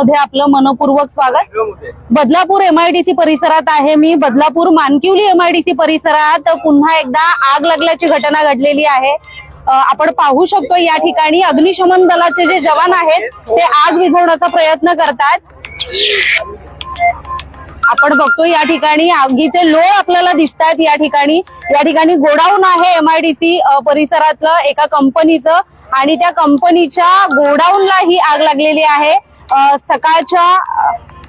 मध्ये आपलं मनपूर्वक स्वागत. बदलापूर एमआयडीसी परिसरात आहे मी. बदलापूर मानकिवली एमआयडीसी परिसरात पुन्हा एकदा आग लागल्याची घटना घडलेली आहे. आपण पाहू शकतो या ठिकाणी अग्निशमन दलाचे जे जवान आहेत ते आग विझवण्याचा प्रयत्न करतात. आपण बघतो या ठिकाणी आगीचे लोळ आपल्याला दिसतात या ठिकाणी या ठिकाणी गोडाऊन आहे एमआयडीसी परिसरातलं एका कंपनीचं आणि त्या कंपनीच्या गोडाऊनला ही आग लागलेली आहे. सकाळच्या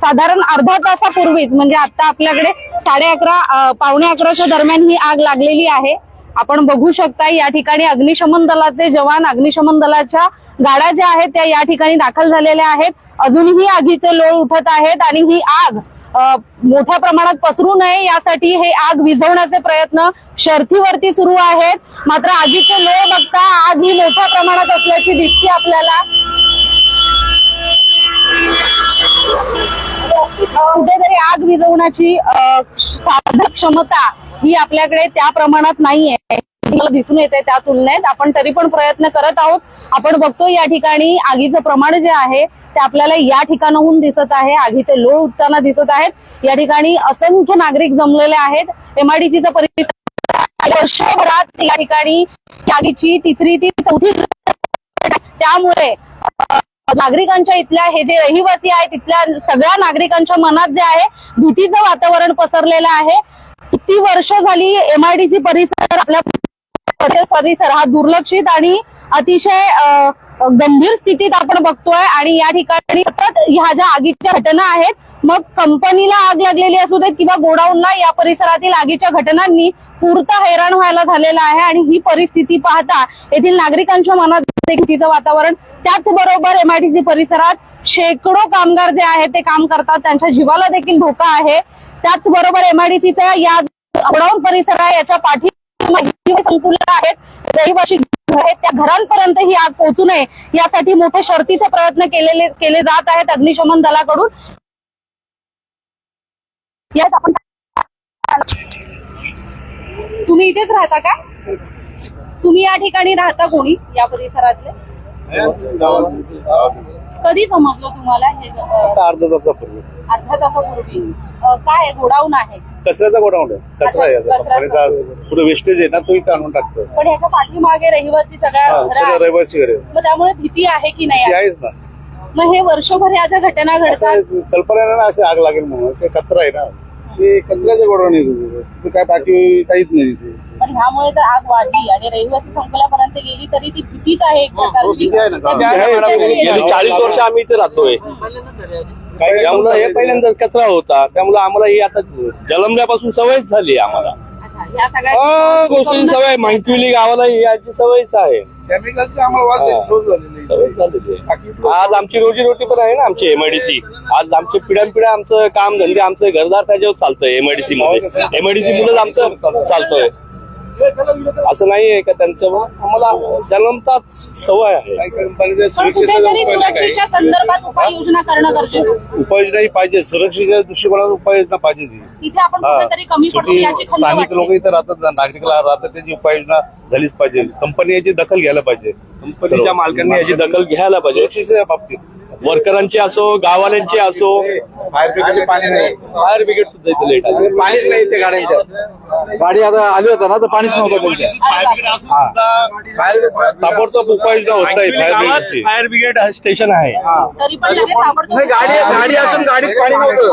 साधारण अर्धा तासापूर्वीच म्हणजे आता आपल्याकडे साडे अकरा पावणे अकराच्या दरम्यान ही आग लागलेली आहे. आपण बघू शकता या ठिकाणी अग्निशमन दलाचे जवान अग्निशमन दलाच्या गाड्या ज्या आहेत त्या या ठिकाणी दाखल झालेल्या आहेत. अजूनही आगीचे लोळ उठत आहेत आणि ही आग मोठ्या प्रमाणात पसरू नये यासाठी हे आग विझवण्याचे प्रयत्न शर्थीवरती सुरू आहेत. मात्र आगीचे लोळ बघता आग ही मोठ्या प्रमाणात असल्याची दिसते आपल्याला. कुठेतरी आग विझवण्याची साधक क्षमता ही आपल्याकडे त्या प्रमाणात नाहीये. दिसून येते त्या तुलनेत. आपण तरी पण प्रयत्न करत आहोत. आपण बघतो या ठिकाणी आगीचं प्रमाण जे आहे ते आपल्याला या ठिकाणाहून दिसत आहे. आगीचे लोळ उठताना दिसत आहेत. या ठिकाणी असंख्य नागरिक जमलेले आहेत. एमआयडीसीचा परिसर वर्षभरात या ठिकाणी आगीची तिसरी ती चौथी त्यामुळे नागरिकांच्या इथल्या हे जे रहिवासी आहेत तिथल्या सगळ्या नागरिकांच्या मनात जे आहे भीतीचं वातावरण पसरलेलं आहे. किती वर्ष झाली एमआयडीसी परिसर आपल्या परिसर हा दुर्लक्षित आणि अतिशय गंभीर स्थितीत आपण बघतोय आणि या ठिकाणी सतत ह्या ज्या आगीच्या घटना आहेत मग कंपनीला आग लागलेली असू देत किंवा गोडाऊनला या परिसरातील आगीच्या घटनांनी पुरता हैराण व्हायला झालेला आहे आणि ही परिस्थिती पाहता येथील नागरिकांच्या मनात देखील भीतीचं वातावरण. त्याचबरोबर एमआयटीसी परिसरात शेकडो कामगार जे आहेत ते काम करतात त्यांच्या जीवाला देखील धोका आहे. त्याचबरोबर एमआयडीसीचा या गोडाऊन परिसर आहे याच्या पाठी संकुल आहेत. रहिवाशी आहेत. त्या घरांपर्यंत ही आग पोहोचू नये यासाठी मोठे शर्तीचे प्रयत्न केलेले केले जात आहेत अग्निशमन दलाकडून. यात आपण तुम्ही इथेच राहता का? तुम्ही या ठिकाणी राहता कोणी या परिसरातले? कधी समजलं तुम्हाला हे अ, आता अर्धा तासापूर्वी. अर्धा तासापूर्वी? अ, काय? गोडाऊन आहे. कचऱ्याचा गोडाऊन आहे. कचरा आहे. कंपनीचा पुढे वेस्टेज आहे ना तो इथं आणून टाकतो. पण ह्याच्या पाठीमागे रहिवासी सगळ्या हा, घरं सगळं आहेत. रहिवासी घरे मग त्यामुळे भीती आहे की नाही? ती आहे? आहेच ना. मग हे वर्षभर या ज्या घटना घडतात असं कल्पना नाही ना अशी आग लागेल म्हणून. ते कचरा आहे ना. ते कचऱ्याचं गोडाऊन आहे तिथे. काय बाकी काहीच नाही तिथे. पण ह्यामुळे जर आग वाढली आणि रहिवासी संकुलापर्यंत गेली तरी ती भीतीच आहे एक प्रकारची भीती आहे ना. त्या भीती आहे भीतीच्या मॅडम. वेळी गेली गेली चाळीस वर्ष आम्ही इथे राहतोय त्यामुळं हे पहिल्यांदा कचरा होता त्यामुळे आम्हाला ही आता जलमल्यापासून सवयच झाली आहे आम्हाला ह्या सगळ्या अं, गोष्टीची सवय माहिती गावाला ही याची सवयच आहे. केमिकलची आम्हाला वाद नाही, हा. सवय झालेली आहे. सवय झालेली आहे. आज आमची रोजीरोटी पण आहे ना आमची एमआयडीसी आज आमचे पिढ्यानपिढ्या आमचं काम धंदे आमचं घरदार त्याच्यावर चालतंय एमआयडीसी मध्ये. एमआयडीसी मुलं आमचं चालतोय. असं नाहीये का त्यांच्यामुळे? आम्हाला जन्मताच सवय आहे. नाही. सुरक्षेच्या संदर्भात उपाययोजना करणं गरजेचं आहे. उपाययोजनाही पाहिजे. सुरक्षेच्या दृष्टिकोनातून उपाययोजना पाहिजे ती. तिथे आपण हा. कुठेतरी कमी पडतो याची स्थानिक लोक इथं राहतात ना, नागरिकला राहतात त्याची उपाययोजना झालीच पाहिजे. कंपनी याची दखल घ्यायला पाहिजे. कंपनीच्या मालकांनी याची दखल घ्यायला पाहिजे. सुरक्षेच्या बाबतीत. वर्करांची असो गाववाल्यांची असो. फायर ब्रिगेडचे पाणी नाही. फायर ब्रिगेड सुद्धा इथे लेट आले. पाणीच नाही ते गाड्यांच्या गाडी आता आली होता ना तर पाणीच नव्हतं त्यांच्या. फायर ताबडतोब उपाययोजना होत नाही फायर ब्रिगेडची फायर ब्रिगेड स्टेशन आहे. तरी पण लगेच ताबडतोब नाही गाडी गाडी असून गाडीत पाणी नव्हतं.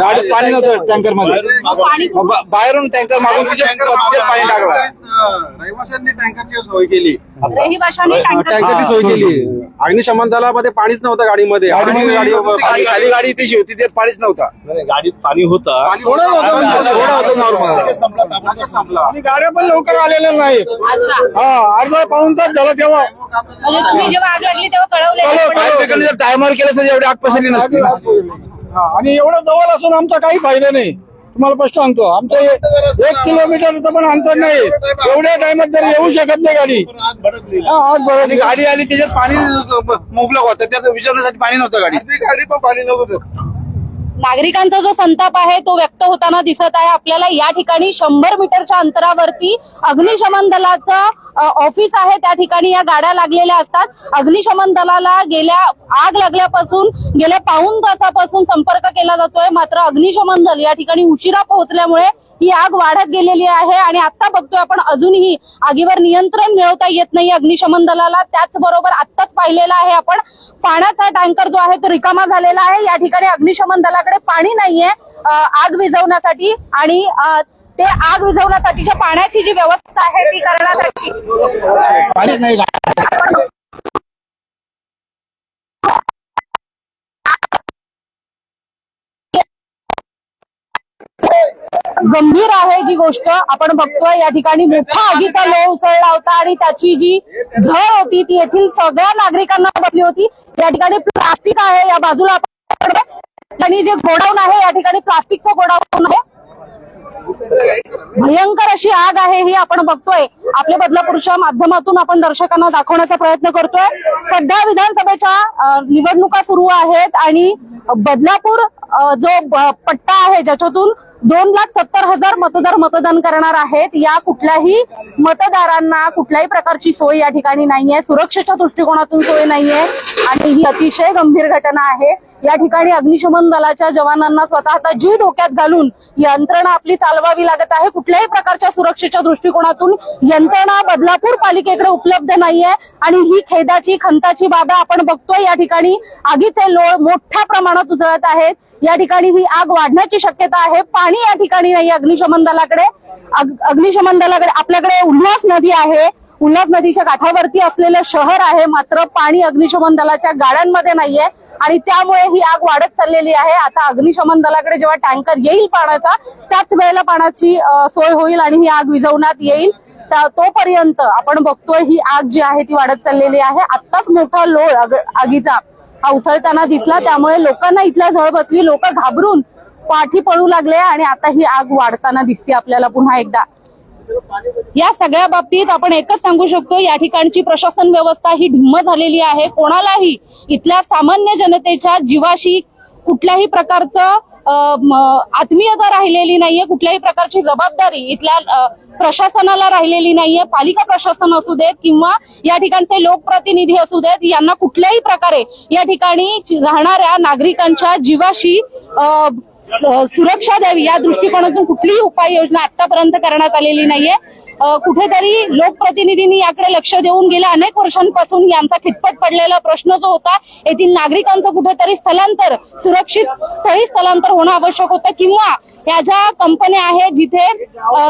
गाडीत पाणी नव्हतं टँकरमध्ये बाहेरून टँकर मागून पाणी टाकलं. रहिवाशांनी टँकरची सोय केली. रहिवाशांनी टँकर टँकरची सोय केली. अग्निशमन दलामध्ये पाणीच नव्हतं गाडीमध्ये. गाडीमध्ये गाडी खाली खाली गाडी इथे होती त्यात पाणीच नव्हता. नाही, गाडीत पाणी होतं. थोडं होतं थोडं होतं नॉर्मल संपला आणि गाड्या पण लवकर आलेल्या नाहीत. अच्छा. हा अर्धा पाऊन तास झाला तेव्हा. म्हणजे तुम्ही जेव्हा आग लागली तेव्हा कळवले फायर ब्रिगेडने जर टायमर केलं तर एवढी आग पसरली नसती. हा, आणि एवढं जवळ असून आमचा काही फायदा नाही. तुम्हाला स्पष्ट सांगतो. आमचं एक किलोमीटरचं पण अंतर नाही. एवढ्या टाइमात जर येऊ शकत नाही गाडी. हा बरोबर गाडी आली त्याच्यात पाणी मुबलक होतं. त्यात विचारण्यासाठी पाणी नव्हतं गाडी गाडी पण पाणी नव्हतं. नागरिकांचा जो संताप आहे तो व्यक्त होताना दिसत आहे. आपल्याला या ठिकाणी शंभर मीटरच्या अंतरावरती अग्निशमन दलाचं ऑफिस आहे. त्या ठिकाणी या गाड्या लागलेल्या असतात. अग्निशमन दलाला गेल्या आग लागल्यापासून गेल्या पाऊन तासापासून संपर्क केला जातोय. मात्र अग्निशमन दल या ठिकाणी उशिरा पोहोचल्यामुळे ही आग वाढत गेलेली आहे आणि आता बघतोय आपण अजूनही आगीवर नियंत्रण मिळवता येत नाही अग्निशमन दलाला. त्याचबरोबर आत्ताच पाहिलेलं आहे आपण पाण्याचा टँकर जो आहे तो रिकामा झालेला आहे. या ठिकाणी अग्निशमन दलाकडे पाणी नाहीये आग विझवण्यासाठी आणि ते आग विझवण्यासाठीच्या पाण्याची जी व्यवस्था आहे ती करण्यासाठी गंभीर आहे जी गोष्ट. आपण बघतोय या ठिकाणी मोठा आगीचा लोह उसळला होता आणि त्याची जी झळ होती ती येथील सगळ्या नागरिकांना बसली होती. या ठिकाणी प्लास्टिक आहे या बाजूला आपण आणि जे गोडाऊन आहे या ठिकाणी प्लास्टिकचं गोडाऊन आहे. भयंकर अशी आग आहे ही आपण बघतोय. आपल्या बदलापूरच्या माध्यमातून आपण दर्शकांना दाखवण्याचा प्रयत्न करतोय. सध्या विधानसभेच्या निवडणुका सुरू आहेत आणि बदलापूर जो पट्टा आहे ज्याच्यातून दोन लाख सत्तर हजार मतदार मतदान करणार आहेत या कुठल्याही मतदारांना कुठल्याही प्रकारची सोय या ठिकाणी नाहीये. सुरक्षेच्या दृष्टिकोनातून सोय नाहीये आणि ही अतिशय गंभीर घटना आहे. या ठिकाणी अग्निशमन दलाच्या जवानांना स्वतःचा जीव धोक्यात घालून यंत्रणा आपली चालवावी लागत आहे. कुठल्याही प्रकारच्या सुरक्षेच्या दृष्टिकोनातून यंत्रणा बदलापूर पालिकेकडे उपलब्ध नाहीये. आणि ही खेदाची खंताची बाब आपण बघतोय. या ठिकाणी आगीचे लोळ मोठ्या प्रमाणात उजळत आहेत. या ठिकाणी ही आग वाढण्याची शक्यता आहे. पाणी या ठिकाणी नाही अग्निशमन दलाकडे. अग्निशमन दलाकडे आपल्याकडे उल्हास नदी आहे. उल्हास नदीच्या काठावरती असलेलं शहर आहे. मात्र पाणी अग्निशमन दलाच्या गाड्यांमध्ये नाहीये. आणि त्यामुळे ही आग वाढत चाललेली आहे. आता अग्निशमन दलाकडे जेव्हा टँकर येईल पाण्याचा त्याच वेळेला पाण्याची सोय होईल आणि ही आग विझवण्यात येईल. त्या- तोपर्यंत आपण बघतोय ही आग जी आहे ती वाढत चाललेली आहे. आत्ताच मोठा लोळ आगीचा हा उसळताना दिसला. त्यामुळे लोकांना इथल्या झळ बसली लोक घाबरून पाठी पळू लागले आणि आता ही आग वाढताना दिसते आपल्याला पुन्हा एकदा. या सगळ्या बाबतीत आपण एकच सांगू शकतो या ठिकाणची प्रशासन व्यवस्था ही ढिम्म झालेली आहे. कोणालाही इथल्या सामान्य जनतेच्या जीवाशी कुठल्याही प्रकारचं आत्मीयता राहिलेली नाहीये कुठल्याही प्रकारची जबाबदारी इथल्या प्रशासनाला राहिलेली नाहीये. पालिका प्रशासन असू देत किंवा या ठिकाणचे लोकप्रतिनिधी असू देत यांना कुठल्याही प्रकारे या ठिकाणी राहणाऱ्या नागरिकांच्या जीवाशी सुरक्षा द्यावी या दृष्टिकोनातून कुठलीही उपाययोजना आतापर्यंत करण्यात आलेली नाहीये. कुठेतरी लोकप्रतिनिधींनी याकडे लक्ष देऊन गेल्या अनेक वर्षांपासून यांचा खिटपट पडलेला प्रश्न जो होता येथील नागरिकांचं कुठेतरी स्थलांतर सुरक्षित स्थळी स्थलांतर होणं आवश्यक होतं किंवा ह्या ज्या कंपन्या आहेत जिथे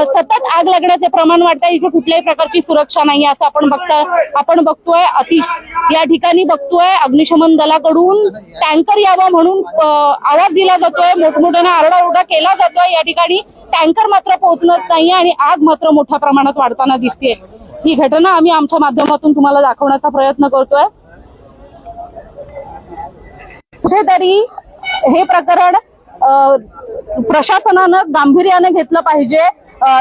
सतत आग लागण्याचे प्रमाण वाढतंय इथे कुठल्याही प्रकारची सुरक्षा नाही असं आपण बघता आपण बघतोय. अतिश या ठिकाणी बघतोय अग्निशमन दलाकडून टँकर यावा म्हणून आवाज दिला जातोय. मोठमोठ्याने आरडाओरडा केला जातोय. या ठिकाणी टँकर मात्र पोहोचत नाहीये आणि आग मात्र मोठ्या प्रमाणात वाढताना दिसते ही घटना आम्ही आमच्या माध्यमातून तुम्हाला दाखवण्याचा प्रयत्न करतोय. कुठेतरी हे प्रकरण प्रशासनानं गांभीर्याने घेतलं पाहिजे.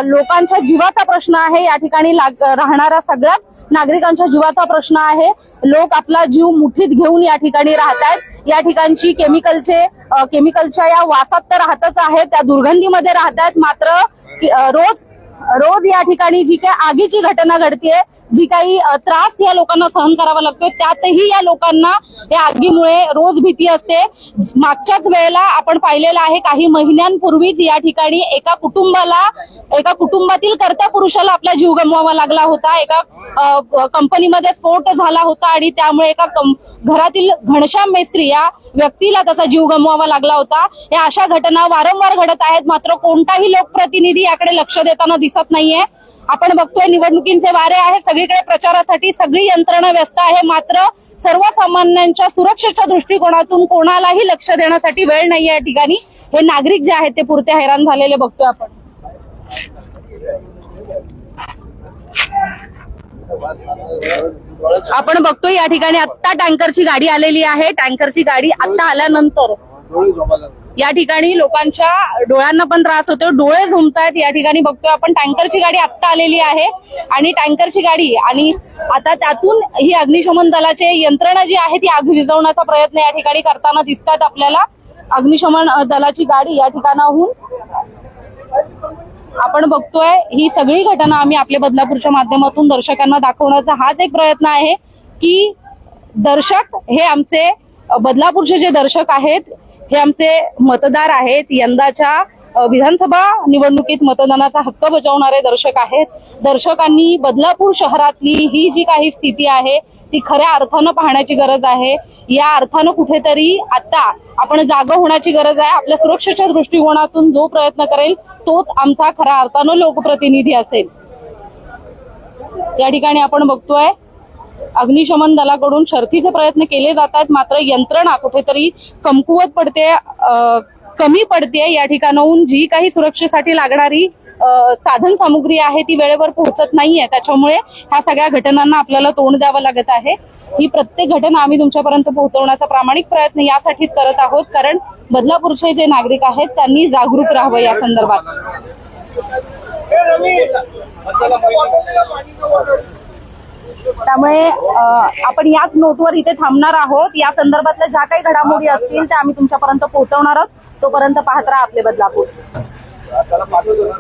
लोकांच्या जीवाचा प्रश्न आहे. या ठिकाणी राहणारा राहणाऱ्या सगळ्याच नागरिकांच्या जीवाचा प्रश्न आहे. लोक आपला जीव मुठीत घेऊन या ठिकाणी राहत आहेत या ठिकाणची केमिकलचे केमिकलच्या या वासात तर राहतच आहेत. त्या दुर्गंधीमध्ये राहत आहेत मात्र रोज रोज या ठिकाणी जी काही आगीची घटना घडतीये जी काही त्रास या लोकांना सहन करावा लागतोय त्यातही या लोकांना या आगीमुळे रोज भीती असते. मागच्याच वेळेला आपण पाहिलेलं आहे काही महिन्यांपूर्वीच या ठिकाणी एका कुटुंबाला एका कुटुंबातील कर्त्या पुरुषाला आपला जीव गमवावा लागला होता. एका कंपनीमध्ये स्फोट झाला होता आणि त्यामुळे एका घरातील घनश्याम मेस्त्री या व्यक्तीला त्याचा जीव गमवावा लागला होता. या अशा घटना वारंवार घडत आहेत मात्र कोणताही लोकप्रतिनिधी याकडे लक्ष देताना दिसत नाहीये. आपण बघतोय निवडणुकींचे वारे आहेत सगळीकडे प्रचारासाठी सगळी यंत्रणा व्यस्त आहे मात्र सर्वसामान्यांच्या सुरक्षेच्या दृष्टिकोनातून कोणालाही लक्ष देण्यासाठी वेळ नाहीये या ठिकाणी. हे नागरिक जे आहेत ते पुरते हैराण झालेले बघतोय आपण. आपण बघतोय या ठिकाणी आत्ता टँकरची गाडी आलेली आहे. टँकरची गाडी आत्ता आल्यानंतर या ठिकाणी लोकांच्या डोळ्यांना पण त्रास होतो डोळे झुमतायत या ठिकाणी. बघतोय आपण टँकरची गाडी आत्ता आलेली आहे. आणि टँकरची गाडी आणि आता त्यातून ही अग्निशमन दलाचे यंत्रणा जी आहे ती आग विझवण्याचा प्रयत्न या ठिकाणी करताना दिसतात आपल्याला. अग्निशमन दलाची गाडी या ठिकाणाहून आपण बघतोय ही सगळी घटना आम्ही आपल्या बदलापूरच्या माध्यमातून दर्शकांना दाखवण्याचा हाच एक प्रयत्न आहे की दर्शक हे आमचे बदलापूरचे जे दर्शक आहेत हे आमचे मतदार आहेत यंदाच्या विधानसभा निवडणुकीत मतदानाचा हक्क बजावणारे दर्शक आहेत. दर्शकांनी बदलापूर शहरातली ही जी काही स्थिती आहे ती खऱ्या अर्थानं पाहण्याची गरज आहे. या अर्थानं कुठेतरी आता आपण जागं होण्याची गरज आहे. आपल्या सुरक्षेच्या दृष्टिकोनातून जो प्रयत्न करेल तोच आमचा खऱ्या अर्थानं लोकप्रतिनिधी असेल. या ठिकाणी आपण बघतोय अग्निशमन दलाकडून शर्थीचे प्रयत्न केले जात आहेत. मात्र यंत्रणा कुठेतरी कमकुवत पडते कमी पडते या ठिकाणाहून. जी काही सुरक्षेसाठी लागणारी साधन सामुग्री आहे ती वेळेवर पोहोचत नाहीये. त्याच्यामुळे ह्या सगळ्या घटनांना आपल्याला तोंड द्यावं लागत आहे. ही प्रत्येक घटना आम्ही तुमच्यापर्यंत पोहोचवण्याचा प्रामाणिक प्रयत्न यासाठीच करत आहोत. कारण बदलापूरचे जे नागरिक आहेत त्यांनी जागरूक राहावं या संदर्भात. त्यामुळे आपण याच नोटवर इथे थांबणार आहोत. या संदर्भातल्या ज्या काही घडामोडी असतील त्या आम्ही तुमच्यापर्यंत पोहोचवणार आहोत. तोपर्यंत पाहत राहा आपले बदलापूर. त्याला पाठवतो